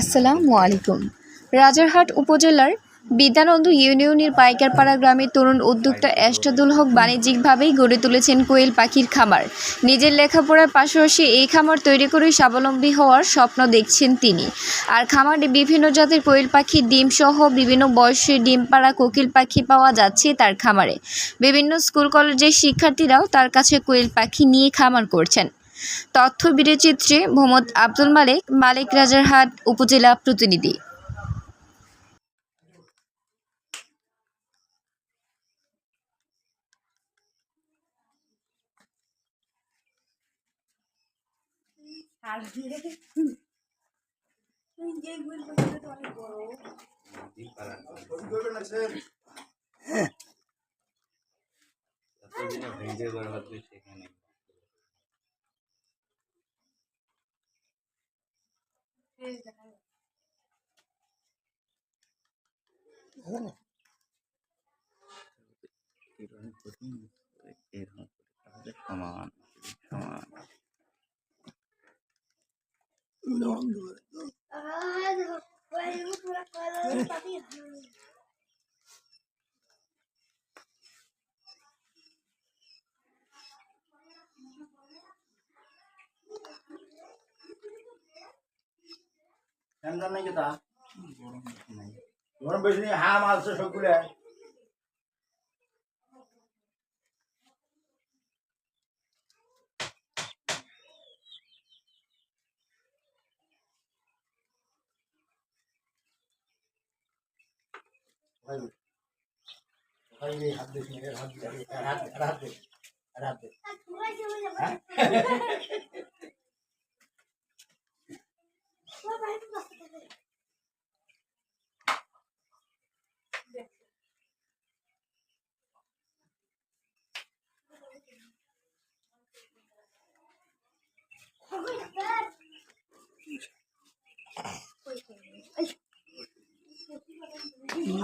আসসালামু আলাইকুম। রাজারহাট উপজেলার বিদ্যানন্দ ইউনিয়নের পাইকারপাড়া গ্রামের তরুণ উদ্যোক্তা এস্টাদুল হক বাণিজ্যিকভাবেই গড়ে তুলেছেন কোয়েল পাখির খামার। নিজের লেখাপড়ার পাশাপাশি এই খামার তৈরি করে স্বাবলম্বী হওয়ার স্বপ্ন দেখছেন তিনি। আর খামারে বিভিন্ন জাতের কোয়েল পাখির ডিম সহ বিভিন্ন বয়সের ডিম পাড়া কোকিল পাখি পাওয়া যাচ্ছে তার খামারে। বিভিন্ন স্কুল, কলেজের শিক্ষার্থীরাও তার কাছে কোয়েল পাখি নিয়ে খামার করছেন। তথ্য বিরচিত্রে মোহাম্মদ আব্দুল মালিক মালিক রাজারহাট উপজেলা প্রতিনিধি। ডিম পাড়া যত যেটা ভিডিও করা হচ্ছে সেখানে এরকম কঠিন এরকম তাহলে সমান সমান ঠান্ডা নাই কেতা গরম বেশি নেই হা মালছে সবগুলো। হাত দিস হাত হাত হাত হাত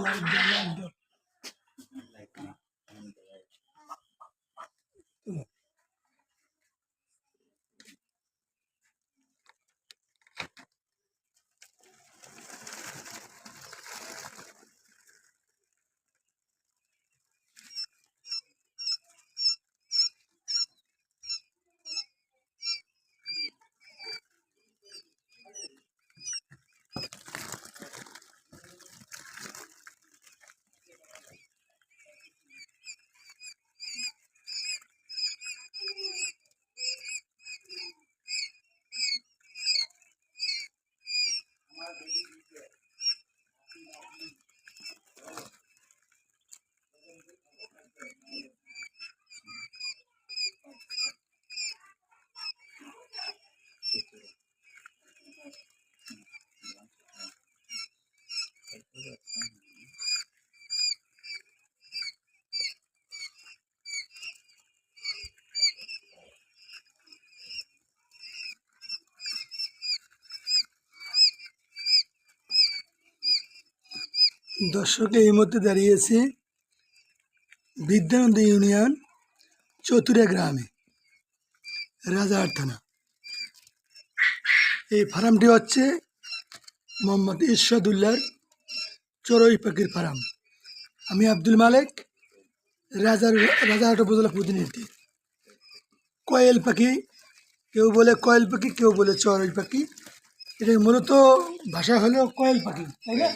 দে। হ্যাঁ? দর্শক এই মধ্যে দাঁড়িয়েছি বিদ্যানন্দ ইউনিয়ন চতুরা গ্রামে, রাজাহাট থানা। এই ফার্মটি হচ্ছে মোহাম্মদ ইরশাদুল্লাহর চড়ই পাখির ফার্ম। আমি আব্দুল মালিক, রাজার রাজাহাট উপজেলা প্রতিনিধি। কয়েল পাখি, কেউ বলে কয়েল পাখি, কেউ বলে চড়ই পাখি। এটা মূলত ভাষা হলো কয়েল পাখি, তাই না?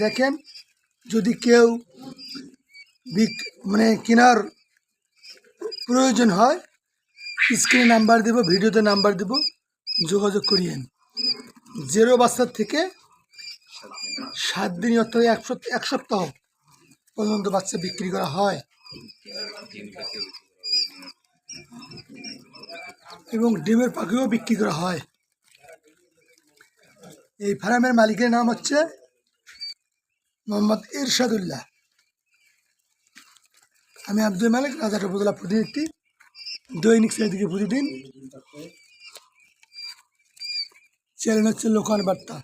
দেখেন, যদি কেউ মানে কেনার প্রয়োজন হয় স্ক্রিনে নাম্বার দেব, ভিডিওতে নাম্বার দেব, যোগাযোগ করিয়েন। জেরো বাচ্চার থেকে সাত দিন অর্থাৎ এক সপ্তাহ এক সপ্তাহ পর্যন্ত বাচ্চা বিক্রি করা হয়। এবং ডিমের পাখিও বিক্রি করা হয়। এই ফার্মের মালিকের নাম হচ্ছে মোহাম্মদ ইরশাদুল্লাহ। আমি আব্দুল মালিক, রাজার উপজেলা প্রতিনিধি। দৈনিক সেদিকে প্রতিদিন। চ্যানেল হচ্ছে লোকাল বার্তা।